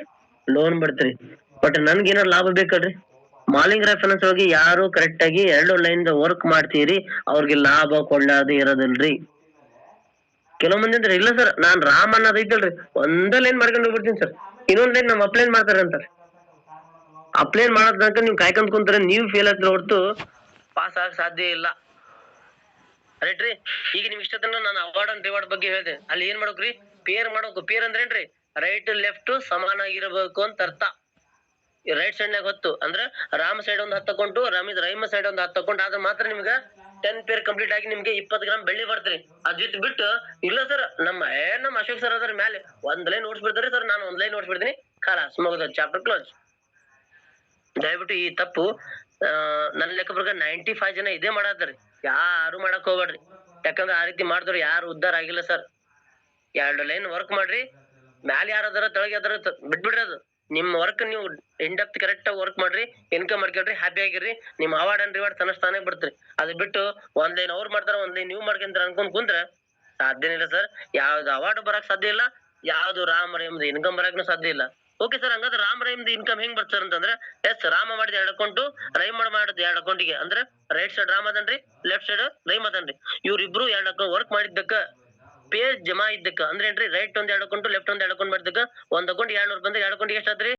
ಲೋನ್ ಬರ್ತೀರಿ ಬಟ್ ನನ್ಗೆ ಏನಾರು ಲಾಭ ಬೇಕಲ್ರಿ ಮಾಲಿಂಗ್ ರೆಫರೆನ್ಸ್ ಒಳಗೆ ಯಾರು ಕರೆಕ್ಟ್ ಆಗಿ ಎರಡು ಲೈನ್ ವರ್ಕ್ ಮಾಡ್ತೀರಿ, ಅವ್ರಿಗೆ ಲಾಭ ಕೊಳ್ಳಾದು ಇರೋದಿಲ್ರಿ. ಕೆಲವು ಮಂದಿ ಅಂದ್ರೆ, ಇಲ್ಲ ಸರ್ ನಾನ್ ರಾಮ್ ಅನ್ನೋದ್ ಐತಲ್ರಿ ಒಂದ ಲೈನ್ ಮಾಡ್ಕೊಂಡು ಹೋಗ್ಬಿಡ್ತೀನಿ ಸರ್ ಇನ್ನೊಂದ್ ಲೈನ್ ನಮ್ ಅಪ್ಲೈನ್ ಮಾಡ್ತಾರೆ ಅಂತಾರೆ ಅಪ್ಲೈನ್ ಮಾಡೋದ್ ತನಕ ನೀವು ಕಾಯ್ಕೊಂಡ್ ಕುಂತಾರೆ ನೀವು ಫೇಲ್ ಆದ್ರೆ ಹೊರತು ಪಾಸ್ ಆಗ ಸಾಧ್ಯ ಇಲ್ಲ. ರೈಟ್ ರೀ ಈಗ ನಿಮ್ ಇಷ್ಟ ತನಕ ನಾನು ಅವಾರ್ಡ್ ಅಂಡ್ ರಿವಾರ್ಡ್ ಬಗ್ಗೆ ಹೇಳಿದೆ. ಅಲ್ಲಿ ಏನ್ ಮಾಡ್ಬೇಕ್ರಿ? ಪೇರ್ ಮಾಡ್ಬೇಕು. ಪೇರ್ ಅಂದ್ರೆ ಏನ್ರಿ? ರೈಟ್ ಲೆಫ್ಟ್ ಸಮಾನ ಆಗಿರಬೇಕು ಅಂತ ಅರ್ಥ. ರೈಟ್ ಸೈಡ್ ನಾಗ ಹೊತ್ತು. ಅಂದ್ರೆ ರಾಮ್ ಸೈಡ್ ಒಂದ್ ಹತ್ತಕೊಂಡು ರಾಮಿದ್ ರೈಮ ಸೈಡ್ ಒಂದ್ ಹತ್ತಕೊಂಡು ಆದ್ರೆ ಮಾತ್ರ ನಿಮ್ಗ ಟೆನ್ ಪೇರ್ ಕಂಪ್ಲೀಟ್ ಆಗಿ ನಿಮ್ಗೆ ಇಪ್ಪತ್ತು ಗ್ರಾಮ್ ಬೆಳ್ಳಿ ಬರ್ತ್ರಿ ಅದಿತ್ ಬಿಟ್ಟು, ಇಲ್ಲ ಸರ್ ನಮ್ಮ ನಮ್ಮ ಅಶೋಕ್ ಸರ್ ಅದ್ರ ಮೇಲೆ ಒಂದ್ ಲೈನ್ ಓಡಿಸ್ಬಿಡ್ತಾರೆ ಸರ್ ನಾನು ಒಂದ್ ಲೈನ್ ನೋಟ್ಸ್ ಬಿಡ್ತೀನಿ. ಖಾಲಾಸ್ ಮುಗಿದ ಚಾಪ್ಟರ್ ಕ್ಲೋಸ್ ದಯವಿಟ್ಟು ಈ ತಪ್ಪು ನನ್ನ ಲೆಕ್ಕ ಪ್ರಕಾರ ನೈಂಟಿ ಫೈವ್ ಜನ ಇದೇ ಮಾಡತ್ತಾರಿ. ಯಾರು ಮಾಡಕ್ ಹೋಗ್ಬೇಡ್ರಿ. ಯಾಕಂದ್ರೆ ಆ ರೀತಿ ಮಾಡಿದ್ರು ಯಾರು ಉದ್ದಾರ ಆಗಿಲ್ಲ ಸರ್ ಎರಡು ಲೈನ್ ವರ್ಕ್ ಮಾಡ್ರಿ. ಮ್ಯಾಲ ಯಾರದಾರ ತೆಳಗೆ ಅದರ, ಬಿಟ್ಬಿಡ್ರಿ ಅದು. ನಿಮ್ ವರ್ಕ್ ನೀವು ಇನ್ ಡೆಪ್ತ್ ಕರೆಕ್ಟ್ ವರ್ಕ್ ಮಾಡ್ರಿ ಇನ್ಕಮ್ ಮಾಡ್ಕೊಳ್ರಿ ಹ್ಯಾಪಿ ಆಗಿರ್ರಿ, ನಿಮ್ಮ ಅವಾರ್ಡ್ ಅಂಡ್ ರಿವಾರ್ಡ್ ತನ್ನ ತಾನೇ ಬಿಡ್ತ್ರಿ. ಅದು ಬಿಟ್ಟು ಒಂದ್ ಲೈನ್ ಅವ್ರು ಮಾಡ್ತಾರ, ಒಂದ್ ಲೈನ್ ನೀವು ಮಾಡ್ಕೊಂತಾರ ಅನ್ಕೊಂಡ್ ಕುಂದ್ರ ಸಾಧ್ಯನೇ ಇಲ್ಲ ಸರ್ ಯಾವ್ದು ಅವಾರ್ಡ್ ಬರಕ್ ಸಾಧ್ಯ ಇಲ್ಲ, ಯಾವ್ದು ರಾಮ್ ರೈಮ್ದು ಇನ್ಕಮ್ ಬರಕ್ನು ಸಾಧ್ಯ ಇಲ್ಲ. ಓಕೆ ಸರ್ ಹಂಗಾದ್ರೆ ರಾಮ್ ರೈಮ್ದು ಇನ್ಕಮ್ ಹೆಂಗ್ ಬರ್ತಾರ ಅಂತಂದ್ರೆ, ಎಸ್ ರಾಮ ಮಾಡಿದ ಎರಡು ಅಕೌಂಟು ರೈಮ್ ಮಾಡಿದ ಎರಡು ಅಕೌಂಟಿಗೆ ಅಂದ್ರೆ ರೈಟ್ ಸೈಡ್ ರಾಮ್ ಅದನ್ರಿ ಲೆಫ್ಟ್ ಸೈಡ್ ರೈಮ್ ಅದನ್ರಿ. ಇವ್ರಿಬ್ರು ಎರಡು ಅಕೌಂಟ್ ವರ್ಕ್ ಮಾಡಿದ್ದಕ್ಕ ಪೇ ಜಮಾ ಇದ್ದಕ್ಕ, ಅಂದ್ರೆ ಏನ್ರಿ ರೈಟ್ ಒಂದ್ ಎರಡು ಅಕೌಂಟ್ ಲೆಫ್ಟ್ ಒಂದ್ ಎರಡು ಅಕೌಂಟ್ ಮಾಡಿದಕ್ಕ ಒಂದ್ ಅಕೌಂಟ್ ಎರಡ್ ನೂರ್ ಬಂದ್ರೆ ಎರಡು ಅಕೌಂಟ್ ಎಷ್ಟಾದ್ರಿ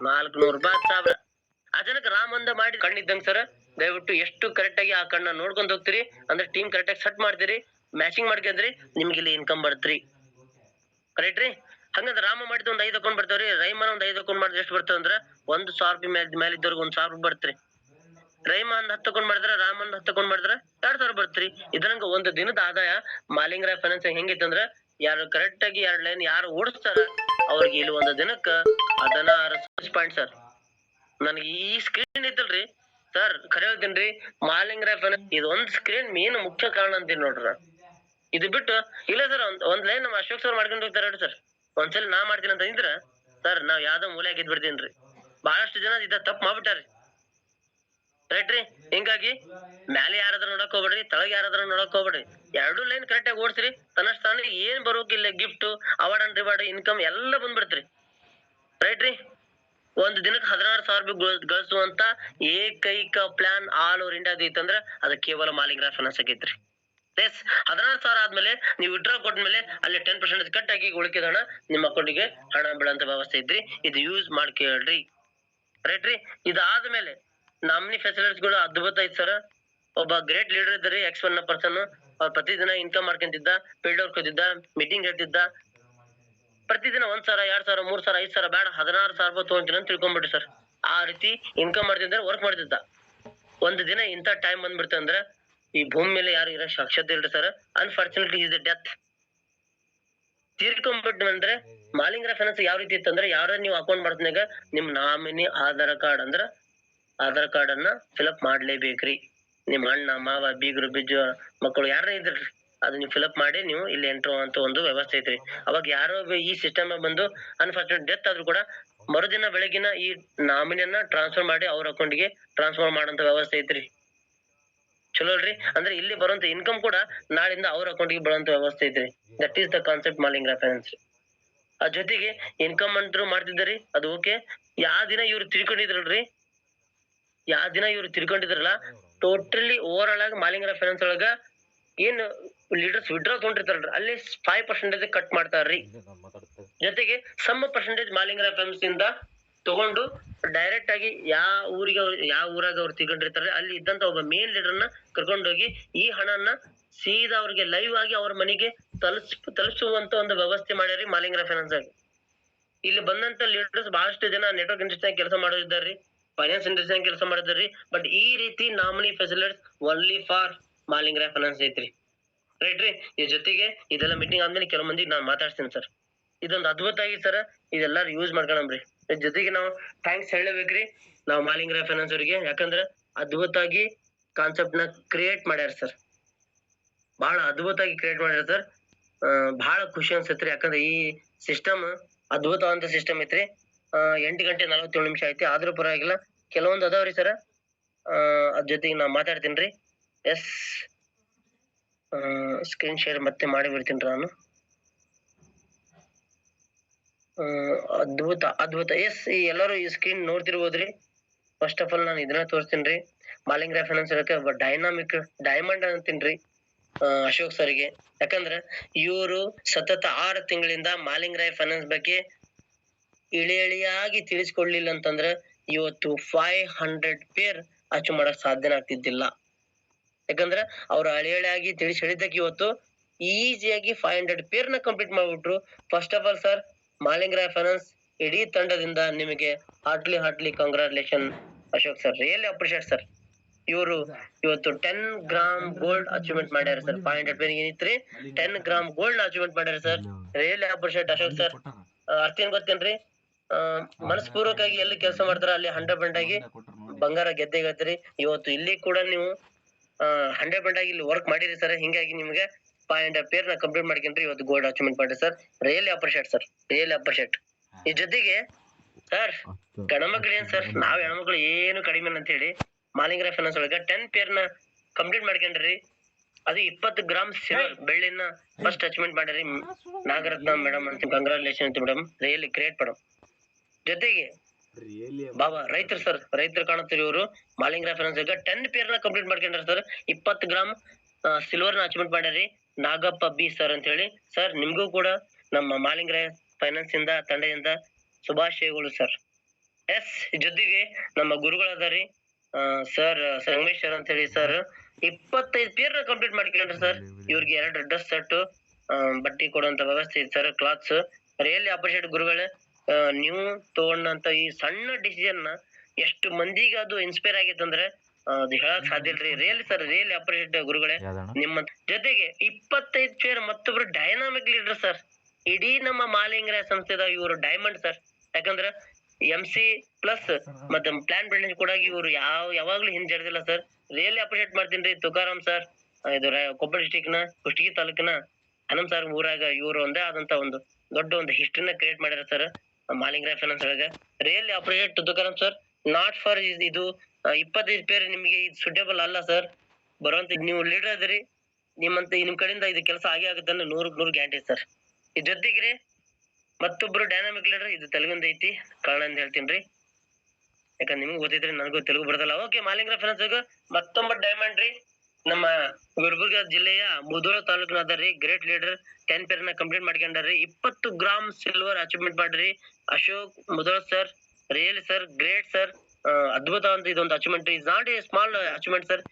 ನಾಲ್ಕುನೂರು ರೂಪಾಯಿ ಹತ್ತು ಸಾವಿರ. ಅಚಾನಕ್ ರಾಮ್ ಒಂದ ಮಾಡಿ ಕಣ್ಣಿದ್ದಂಗ ಸರ್ ದಯವಿಟ್ಟು ಎಷ್ಟು ಕರೆಕ್ಟ್ ಆಗಿ ಆ ಕಣ್ಣ ನೋಡ್ಕೊಂಡ್ ಹೋಗ್ತೀರಿ, ಅಂದ್ರೆ ಟೀಮ್ ಕರೆಕ್ಟ್ ಆಗಿ ಸೆಟ್ ಮಾಡ್ತೀರಿ ಮ್ಯಾಚಿಂಗ್ ಮಾಡ್ಕೊಂಡ್ರಿ ನಿಮ್ಗೆ ಇಲ್ಲಿ ಇನ್ಕಮ್ ಬರ್ತ್ರಿ. ಕರೆಕ್ಟ್ ರೀ? ಹಂಗಂದ್ರೆ ರಾಮ ಮಾಡಿದ ಒಂದ್ ಐದ್ ಅಕೌಂಟ್ ಬರ್ತಾವ್ರಿ, ರೈಮನ್ ಒಂದ್ ಐದ್ ಅಕೌಂಟ್ ಮಾಡಿದ್ರೆ ಎಷ್ಟು ಬರ್ತಾವ ಅಂದ್ರೆ ಒಂದ್ ಸಾವಿರ ರೂಪಾಯಿ ಮೇಲೆ ಇದ್ದವ್ರಿಗೆ ಒಂದ್ ಸಾವಿರ ರೂಪಾಯಿ ಬರ್ತ್ರಿ. ರೈಮ ಒಂದ್ ಹತ್ತಕೊಂಡ್ ಮಾಡಿದ್ರ ರಾಮ ಒಂದ್ ಹತ್ತಕೊಂಡ್ ಮಾಡಿದ್ರೆ ಎರಡ್ ಸಾವಿರ ಬರ್ತ್ರಿ. ಇದ್ರಂಗ ಒಂದ್ ದಿನದ ಆದಾಯ. ಮಾಲಿಂಗರಾಯ್ ಫೈನಾನ್ಸ್ ಹೆಂಗೈತಂದ್ರ ಯಾರು ಕರೆಕ್ಟ್ ಆಗಿ ಎರಡ್ ಲೈನ್ ಯಾರು ಓಡಿಸ್ತಾರ, ಅವ್ರಿಗೆ ಇಲ್ಲಿ ಒಂದ್ ದಿನಕ್ಕ ಹದಿನಾರು ಪಾಯಿಂಟ್ ಸರ್ ನನಗೆ ಈ ಸ್ಕ್ರೀನ್ ಐತಲ್ರಿ. ಸರ್ ಖರೆ ಹೇಳ್ತೀನಿ ಮಾಲಿಂಗರಾಯ್ ಫೈನಾನ್ಸ್ ಇದು ಒಂದ್ ಸ್ಕ್ರೀನ್ ಮೇನ್ ಮುಖ್ಯ ಕಾರಣ ಅಂತೀನಿ ನೋಡ್ರಿ. ಇದು ಬಿಟ್ಟು, ಇಲ್ಲ ಸರ್ ಒಂದ್ ಒಂದ್ ಲೈನ್ ನಮ್ಮ ಅಶೋಕ್ ಸರ್ ಮಾಡ್ಕೊಂಡು ಹೋಗ್ತಾರ ಸರ್ ಒಂದ್ಸಲ ನಾ ಮಾಡ್ತೀನಿ ಅಂತ ಇದ್ರ ಸರ್ ನಾವ್ ಯಾವ್ದೋ ಮೂಲೆ ಆಗಿದ್ ಬಿಡ್ತೀನಿ ಬಹಳಷ್ಟು ಜನ ಇದ ತಪ್ಪು ಮಾಡ್ಬಿಟ್ಟಾರಿ ರೈಟ್ ರೀ? ಹಿಂಗಾಗಿ, ಮ್ಯಾಲೆ ಯಾರಾದ್ರೂ ನೋಡಕ್ ಹೋಗ್ಬೇಡ್ರಿ, ತಳಗ್ ಯಾರಾದ್ರೂ ನೋಡಕ್ ಹೋಗ್ಬೇಡ್ರಿ. ಎರಡು ಲೈನ್ ಕರೆಕ್ಟ್ ಆಗಿ ಓಡಿಸ್ರಿ. ತನ್ನಷ್ಟು ತಾನೇ ಏನ್ ಬರೋಕಿಲ್ಲ gift award and reward income ಎಲ್ಲ ಬಂದ್ಬಿಡ್ತ್ರಿ. ರೈಟ್ ರೀ? ಒಂದ್ ದಿನಕ್ಕೆ ಹದಿನಾರು ಸಾವಿರ ರೂಪಾಯಿ ಗಳ- ಗಳಿಸುವಂತ ಏಕೈಕ ಪ್ಲಾನ್ ಆಲ್ ಓವರ್ ಇಂಡಿಯಾದ ಐತಂದ್ರ ಅದು ಕೇವಲ ಮಾಲಿಂಗ್ರ ಫೈನಾನ್ಸ್ ಆಗೈತ್ರಿ ಎಸ್ ಹದಿನಾರು ಸಾವಿರ ಆದ್ಮೇಲೆ ನೀವು ವಿಡ್ರಾ ಕೊಟ್ಮೇಲೆ ಅಲ್ಲಿ ಟೆನ್ ಪರ್ಸೆಂಟ್ ಕಟ್ ಆಗಿ ಉಳಿಕೆದ ಹಣ ನಿಮ್ಮ ಅಕೌಂಟಿಗೆ ಹಣ ಬೀಳಂತ ವ್ಯವಸ್ಥೆ ಇದ್ರಿ ಇದು ಯೂಸ್ ಮಾಡ್ಕೇಳ್ರಿ. ರೈಟ್ ರೀ? ಇದಾದ್ಮೇಲೆ ನಾಮಿನಿ ಫೆಸಿಲಿಟಿಗಳು ಗಳು ಅದ್ಭುತ ಐತ್ ಸರ್ ಒಬ್ಬ ಗ್ರೇಟ್ ಲೀಡರ್ ಇದ್ರಿ ಎಕ್ಸ್ ಒನ್ ಪರ್ಸನ್ ಅವ್ರು ಪ್ರತಿದಿನ ಇನ್ಕಮ್ ಮಾಡ್ಕೊಂತಿದ್ದ ಫೀಲ್ಡ್ ವರ್ಕ್ ಹೋಗಿದ್ದ ಮೀಟಿಂಗ್ ಹೇಳ್ತಿದ್ದ. ಪ್ರತಿದಿನ ಒಂದ್ ಸಾವಿರ, ಎರಡ್ ಸಾವಿರ, ಮೂರ್ ಸಾವಿರ, ಐದ್ ಸಾವಿರ, ಬೇಡ, ಹದಿನಾರು ಸಾವಿರ ರೂಪಾಯಿ ತಗೊಂತೀನಿ ಅಂತ ತಿಳ್ಕೊಂಬಿಟ್ರಿ ಸರ್ ಆ ರೀತಿ ಇನ್ಕಮ್ ಮಾಡ್ತಿದ್ರೆ ವರ್ಕ್ ಮಾಡ್ತಿದ್ದ. ಒಂದು ದಿನ ಇಂಥ ಟೈಮ್ ಬಂದ್ಬಿಡ್ತ ಅಂದ್ರೆ ಈ ಭೂಮಿ ಮೇಲೆ ಯಾರು ಇರೋ ಸಾಕ್ಷತೆ ಇಲ್ರಿ ಸರ್ ಅನ್ಫಾರ್ಚುನೇಟ್ಲಿ ಇಸ್ ಡೆತ್ ತೀರ್ಕೊಂಡ್ಬಿಟ್ಟು ಅಂದ್ರೆ ಮಾಲಿಂಗ್ರ ಫೈನಾನ್ಸ್ ಯಾವ ರೀತಿ ಇತ್ತಂದ್ರೆ ಯಾರ ನೀವು ಅಕೌಂಟ್ ಮಾಡ್ತಿನಾಗ ನಿಮ್ ನಾಮಿನಿ ಆಧಾರ್ ಕಾರ್ಡ್ ಅಂದ್ರ ಆಧಾರ್ ಕಾರ್ಡ್ ಅನ್ನ ಫಿಲಪ್ ಮಾಡ್ಲೇಬೇಕ್ರಿ. ನಿಮ್ ಅಣ್ಣ, ಮಾವ, ಬೀಗರು, ಬಿಜ್ಜು, ಮಕ್ಕಳು ಯಾರ ಇದ್ರಿ ಅದು ನೀವು ಫಿಲಪ್ ಮಾಡಿ ನೀವು ಇಲ್ಲಿ ಎಂಟ್ರೋ ಅಂತ ಒಂದು ವ್ಯವಸ್ಥೆ ಐತ್ರಿ. ಅವಾಗ ಯಾರೋ ಈ ಸಿಸ್ಟಮ್ ಬಂದು ಅನ್ಫಾರ್ಚುನೇಟ್ ಡೆತ್ ಆದ್ರೂ ಕೂಡ ಮರುದಿನ ಬೆಳಗಿನ ಈ ನಾಮಿನಿಯನ್ನ ಟ್ರಾನ್ಸ್ಫರ್ ಮಾಡಿ ಅವ್ರ ಅಕೌಂಟ್ಗೆ ಟ್ರಾನ್ಸ್ಫರ್ ಮಾಡೋಂತ ವ್ಯವಸ್ಥೆ ಐತ್ರಿ. ಚಲೋ ಅಲ್ರಿ? ಅಂದ್ರೆ ಇಲ್ಲಿ ಬರುವಂತ ಇನ್ಕಮ್ ಕೂಡ ನಾಳಿಂದ ಅವ್ರ ಅಕೌಂಟ್ಗೆ ಬರುವಂತ ವ್ಯವಸ್ಥೆ ಐತ್ರಿ. That is the concept Maling finance ಆ ಜೊತೆಗೆ ಇನ್ಕಮ್ ಅಂತೂ ಮಾಡ್ತಿದ್ದರಿ. ಅದು ಓಕೆ ಯಾವ ದಿನ ಇವ್ರು ತಿಳ್ಕೊಂಡಿದ್ರಲ್ರಿ? ಯಾವ ದಿನ ಇವ್ರು ತಿಳ್ಕೊಂಡಿದ್ರಲ್ಲ ಟೋಟಲಿ ಓವರ್ ಆಲ್ ಆಗಿ ಮಾಲಿಂಗರ ಫೈನಾನ್ಸ್ ಒಳಗ ಏನ್ ಲೀಡರ್ಸ್ ವಿಡ್ರಾ ತಗೊಂಡಿರ್ತಾರಲ್ರಿ ಅಲ್ಲಿ ಫೈವ್ ಪರ್ಸೆಂಟೇಜ್ ಕಟ್ ಮಾಡ್ತಾರ್ರಿ. ಜೊತೆಗೆ ಸಮ ಪರ್ಸೆಂಟೇಜ್ ಮಾಲಿಂಗರ ಫೈನಾನ್ಸ್ ಇಂದ ತಗೊಂಡು ಡೈರೆಕ್ಟ್ ಆಗಿ ಯಾವ ಊರಿಗೆ ಯಾವ ಊರಾಗ ಅವ್ರು ತಿಳ್ಕೊಂಡಿರ್ತಾರೆ ಅಲ್ಲಿ ಇದ್ದಂತ ಒಬ್ಬ ಮೇನ್ ಲೀಡರ್ನ ಕರ್ಕೊಂಡೋಗಿ ಈ ಹಣನ ಸೀದಾ ಅವ್ರಿಗೆ ಲೈವ್ ಆಗಿ ಅವ್ರ ಮನೆಗೆ ತಲುಸ್ ತಲುಪಿಸುವಂತ ಒಂದು ವ್ಯವಸ್ಥೆ ಮಾಡ್ಯಾರಿ ಮಾಲಿಂಗರ ಫೈನಾನ್ಸ್ ಆಗಿ. ಇಲ್ಲಿ ಬಂದಂತ ಲೀಡರ್ಸ್ ಬಹಳಷ್ಟು ಜನ ನೆಟ್ವರ್ಕ್ ಇಂಡಸ್ಟ್ರಿ ಕೆಲಸ ಮಾಡೋದಿದ್ದಾರ್ರಿ ಫೈನಾನ್ಸ್ ಇಂಡಸ್ಟ್ರಿ ಕೆಲಸ ಮಾಡಿದ್ರಿ? ಬಟ್ ಈ ರೀತಿ nominee facilities only for Malingra finance ಐತ್ರಿ. ರೈಟ್ ರೀ? ಇದ್ರ ಜೊತೆಗೆ ಇದೆಲ್ಲ ಮೀಟಿಂಗ್ ಆದ್ಮೇಲೆ ಕೆಲವು ಮಂದಿಗೆ ನಾನು ಮಾತಾಡ್ತೀನಿ ಸರ್ ಇದೊಂದು ಅದ್ಭುತ ಆಗಿ ಸರ್ ಇದೆಲ್ಲಾರು ಯೂಸ್ ಮಾಡ್ಕೊಳಮ್ರಿ ಇದ್ರ ಜೊತೆಗೆ ನಾವು ಥ್ಯಾಂಕ್ಸ್ ಹೇಳಬೇಕ್ರಿ. ನಾವು ಮಾಲಿಂಗ್ರಾ ಫೈನಾನ್ಸ್ ಅವರಿಗೆ. ಯಾಕಂದ್ರೆ ಅದ್ಭುತವಾಗಿ ಕಾನ್ಸೆಪ್ಟ್ನ ಕ್ರಿಯೇಟ್ ಮಾಡ್ಯಾರ ಸರ್ ಬಹಳ ಅದ್ಭುತವಾಗಿ ಕ್ರಿಯೇಟ್ ಮಾಡ್ಯಾರ ಸರ್ ಬಹಳ ಖುಷಿ ಅನ್ಸತ್ರಿ ಯಾಕಂದ್ರೆ ಈ ಸಿಸ್ಟಮ್ ಅದ್ಭುತವಾದಂತ ಸಿಸ್ಟಮ್ ಐತ್ರಿ. ಎಂಟು ಗಂಟೆ ನಲವತ್ತೇಳು ನಿಮಿಷ ಐತಿ ಆದ್ರೂ ಪರವಾಗಿಲ್ಲ. ಕೆಲವೊಂದು ಅದಾವ್ರಿ ಸರ್ ಅದ್ರ ಜೊತೆಗೆ ನಾ ಮಾತಾಡ್ತೀನಿ ರೀ. ಎಸ್ ಸ್ಕ್ರೀನ್ ಶೇರ್ ಮತ್ತೆ ಮಾಡಿ ಬಿಡ್ತೀನಿ ನಾನು ಅದ್ಭುತ ಅದ್ಭುತ. ಎಸ್ ಈ ಎಲ್ಲರೂ ಈ ಸ್ಕ್ರೀನ್ ನೋಡ್ತಿರ್ಬೋದ್ರಿ ಫಸ್ಟ್ ಆಫ್ ಆಲ್ ನಾನು ಇದನ್ನ ತೋರಿಸ್ತೀನಿ ರೀ. ಮಾಲಿಂಗ್ರಾ ಫೈನಾನ್ಸ್ ಒಬ್ಬ ಡೈನಾಮಿಕ್ ಡೈಮಂಡ್ ಅಂತೀನಿ ಆ, ಅಶೋಕ್ ಸರ್ಗೆ ಯಾಕಂದ್ರ ಇವರು ಸತತ ಆರು ತಿಂಗಳಿಂದ ಮಾಲಿಂಗ್ರಾಯ್ ಫೈನಾನ್ಸ್ ಬಗ್ಗೆ ಇಳಿ ಇಳಿಯಾಗಿ ತಿಳಿಸ್ಕೊಡ್ಲಿಲ್ಲ ಅಂತಂದ್ರ ಇವತ್ತು ಫೈವ್ ಹಂಡ್ರೆಡ್ ಪೇರ್ ಅಚೀವ್ ಮಾಡಕ್ ಸಾಧ್ಯನ ಆಗ್ತಿದ್ದಿಲ್ಲ. ಯಾಕಂದ್ರ ಅವ್ರು ಹಳಿ ಹಳಿಯಾಗಿ ತಿಳಿಸಿ ಹೇಳಿದ್ದಕ್ಕೆ ಇವತ್ತು ಈಸಿಯಾಗಿ ಫೈವ್ ಹಂಡ್ರೆಡ್ ಪೇರ್ನ ಕಂಪ್ಲೀಟ್ ಮಾಡ್ಬಿಟ್ರು. First of all sir Malingra finance ಇಡೀ ತಂಡದಿಂದ ನಿಮಗೆ heartly heartly congratulation Ashok sir really appreciate sir ಇವರು ಇವತ್ತು ಟೆನ್ ಗ್ರಾಮ್ ಗೋಲ್ಡ್ ಅಚೀವ್ಮೆಂಟ್ ಮಾಡ್ಯಾರ ಸರ್ ಫೈವ್ ಹಂಡ್ರೆಡ್ ಪೇರ್ ಏನಿತ್ರಿ? ಟೆನ್ ಗ್ರಾಮ್ ಗೋಲ್ಡ್ ಅಚೀವ್ಮೆಂಟ್ ಮಾಡ್ಯಾರ sir really appreciate Ashok sir ಅರ್ಥ ಏನ್ ಗೊತ್ತೇನ್ರಿ? ಮನಸ್ಪೂರ್ವಕವಾಗಿ ಎಲ್ಲಿ ಕೆಲಸ ಮಾಡ್ತಾರ ಅಲ್ಲಿ ಹಂಡ್ರೆಡ್ ಬಂಡಾಗಿ ಆಗಿ ಬಂಗಾರ ಗೆದ್ದೆ ಗೆದ್ರಿ. ಇವತ್ತು ಇಲ್ಲಿ ಕೂಡ ನೀವು ಹಂಡ್ರೆಡ್ ಬಂಡಾಗಿ ಆಗಿ ಇಲ್ಲಿ ವರ್ಕ್ ಮಾಡಿರಿ ಸರ್ ಹಿಂಗಾಗಿ ನಿಮ್ಗೆ ಫೈವ್ ಹಂಡ್ರೆಡ್ ಪೇರ್ನ ಕಂಪ್ಲೀಟ್ ಮಾಡ್ಕೊಂಡ್ರಿ ಇವತ್ತು ಗೋಲ್ಡ್ ಅಚೀವ್ಮೆಂಟ್ ಮಾಡಿ sir really appreciate sir really appreciate ಈ ಜೊತೆಗೆ ಸರ್ ಗಣಮಕ್ಳು ಏನ್ ಸರ್ ನಾವ್ ಹೆಣ್ಮಕ್ಳು ಏನು ಕಡಿಮೆ ಅಂತ ಹೇಳಿ ಮಾಲಿಂಗ್ರ ಫೈನಾನ್ಸ್ ಒಳಗ ಟೆನ್ ಪೇರ್ನ ಕಂಪ್ಲೀಟ್ ಮಾಡ್ಕೊಂಡ್ರಿ. ಅದು ಇಪ್ಪತ್ತು ಗ್ರಾಮ್ ಸಿಲ್ವರ್ ಬೆಳ್ಳಿನ ಫಸ್ಟ್ ಅಚೀವ್ಮೆಂಟ್ ಮಾಡಿರಿ. ನಾಗರತ್ನ ಮೇಡಮ್ ಅಂತ ಕಂಗ್ರಾಚುಲೇಷನ್ ಅಂತ ಮೇಡಮ್ ರಿಯಲಿ ಗ್ರೇಟ್ ಮೇಡಮ್ ಜೊತೆಗೆ ಬಾಬಾ ರೈತರು ಸರ್ ರೈತರು ಕಾಣುತ್ತೀರಿ ಇವರು ಮಾಲಿಂಗ್ರ ಫೈನಾನ್ಸ್ ಈಗ ಟೆನ್ ಪೇರ್ನ ಕಂಪ್ಲೀಟ್ ಮಾಡ್ಕೊಂಡ್ರಿ ಸರ್ ಇಪ್ಪತ್ತು ಗ್ರಾಮ್ ಸಿಲ್ವರ್ನ ಅಚೀವ್ಮೆಂಟ್ ಮಾಡ್ಯಾರಿ ನಾಗಪ್ಪ ಬಿ ಸರ್ ಅಂತ ಹೇಳಿ. ಸರ್ ನಿಮ್ಗೂ ಕೂಡ ನಮ್ಮ ಮಾಲಿಂಗ್ರ ಫೈನಾನ್ಸ್ ಇಂದ ತಂಡದಿಂದ ಶುಭಾಶಯಗಳು ಸರ್ ಎಸ್ ಜೊತೆಗೆ ನಮ್ಮ ಗುರುಗಳದಾರಿ ಸರ್ ಸಂಗಮೇಶ್ವರ್ ಅಂತ ಹೇಳಿ ಸರ್ ಇಪ್ಪತ್ತೈದು ಪೇರ್ನ ಕಂಪ್ಲೀಟ್ ಮಾಡ್ಕೊಂಡ್ರಿ ಸರ್ ಇವ್ರಿಗೆ ಎರಡು ಡ್ರೆಸ್ ಸೆಟ್ ಬಟ್ಟೆ ಕೊಡುವಂತ ವ್ಯವಸ್ಥೆ ಇದೆ ಸರ್ ಕ್ಲಾತ್ಸ್ ರಿಯಲಿ ಅಪ್ರಿಷಿಯೇಟ್ ಗುರುಗಳೇ. ನೀವು ತಗೊಂಡಂತ ಈ ಸಣ್ಣ ಡಿಸಿಷನ್ನ ಎಷ್ಟು ಮಂದಿಗೆ ಅದು ಇನ್ಸ್ಪೈರ್ ಆಗೈತೆ ಅಂದ್ರೆ ಅದು ಹೇಳಕ್ ಸಾಧ್ಯ ಇಲ್ರಿ. ರಿಯಲಿ ಸರ್ ರಿಯಲಿ ಅಪ್ರಿಷಿಯೇಟ್ ಗುರುಗಳೇ. ನಿಮ್ಮ ಜೊತೆಗೆ ಇಪ್ಪತ್ತೈದು ಪೇರ್ ಮತ್ತೊಬ್ರು ಡೈನಾಮಿಕ್ ಲೀಡರ್ ಸರ್ ಇಡೀ ನಮ್ಮ ಮಾಲಿಂಗ್ರ ಸಂಸ್ಥೆದ ಇವರು ಡೈಮಂಡ್ ಸರ್ ಯಾಕಂದ್ರ ಎಂ ಸಿ ಪ್ಲಸ್ ಮತ್ತೆ ಪ್ಲಾನ್ ಬಿಲ್ಡಿಂಗ್ ಕೂಡ ಇವರು ಯಾವ ಯಾವಾಗ್ಲೂ ಹಿಂಜರಿದಿಲ್ಲ ಸರ್ ರಿಯಲಿ ಅಪ್ರಿಷಿಯೇಟ್ ಮಾಡ್ತೀನಿ ತುಕಾರಾಮ್ ಸರ್ ಇದು ರ- ಕೊಪ್ಪಳ ಡಿಸ್ಟಿಕ್ನ ಕುಷ್ಟಗಿ ತಾಲೂಕಿನ ಹನಮ್ ಸರ್ ಊರಾಗ ಇವರು ಒಂದೇ ಆದಂತ ಒಂದು ದೊಡ್ಡ ಒಂದು ಹಿಸ್ಟ್ರಿನ ಕ್ರಿಯೇಟ್ ಮಾಡ್ಯಾರ ಸರ್ ಮಾಲಿಂಗ್ರ ಫೈನಾನ್ಸ್ ಒಳಗ ರಿಯಲಿ ಅಪ್ರಿಷಿಯೇಟ್ ದುಕಾನ್ ಸರ್ ನಾಟ್ ಫಾರ್ ಇದು ಇಪ್ಪತ್ತೈದು ಪೇರ್ ನಿಮಗೆ ಇದು ಸುಟೇಬಲ್ ಅಲ್ಲ ಸರ್ ಬರುವಂತ ನೀವು ಲೀಡರ್ ಅದರಿ. ನಿಮ್ಮಂತ ನಿಮ್ ಕಡೆಯಿಂದ ಇದು ಕೆಲಸ ಆಗೇ ಆಗುತ್ತೆ ಅಂದ್ರೆ ನೂರಕ್ ನೂರು ಗ್ಯಾರಂಟಿ ಸರ್ ಇದ್ ಜೊತೆಗೆ ರೀ ಮತ್ತೊಬ್ರು ಡೈನಾಮಿಕ್ ಲೀಡರ್ ಇದು ತೆಲುಗಿಂದ ಐತಿ. ಕಾರಣ ಅಂತ ಹೇಳ್ತೀನಿ ಯಾಕಂದ್ರೆ ನಿಮ್ಗೆ ಗೊತ್ತಿದ್ರೆ ನನಗೂ ತೆಲುಗು ಬರ್ತಲ್ಲ ಓಕೆ ಮಾಲಿಂಗ್ರ ಫೈನಾನ್ಸ್ ಮತ್ತೊಂಬತ್ತು ಡೈಮಂಡ್ ರೀ. ನಮ್ಮ ಗುಲ್ಬರ್ಗ ಜಿಲ್ಲೆಯ ಮುಧೋಳ ತಾಲೂಕಿನ ಅದರಿ ಗ್ರೇಟ್ ಲೀಡರ್ ಟೆನ್ ಪೇರ್ನ ಕಂಪ್ಲೀಟ್ ಮಾಡ್ಕೊಂಡ್ರಿ ಇಪ್ಪತ್ತು ಗ್ರಾಮ್ ಸಿಲ್ವರ್ ಅಚೀವ್ಮೆಂಟ್ ಮಾಡ್ರಿ. Ashok Mudhol sir real sir great sir ಅದ್ಭುತ ಅಂತ ಇದೊಂದು achievement is not a small achievement sir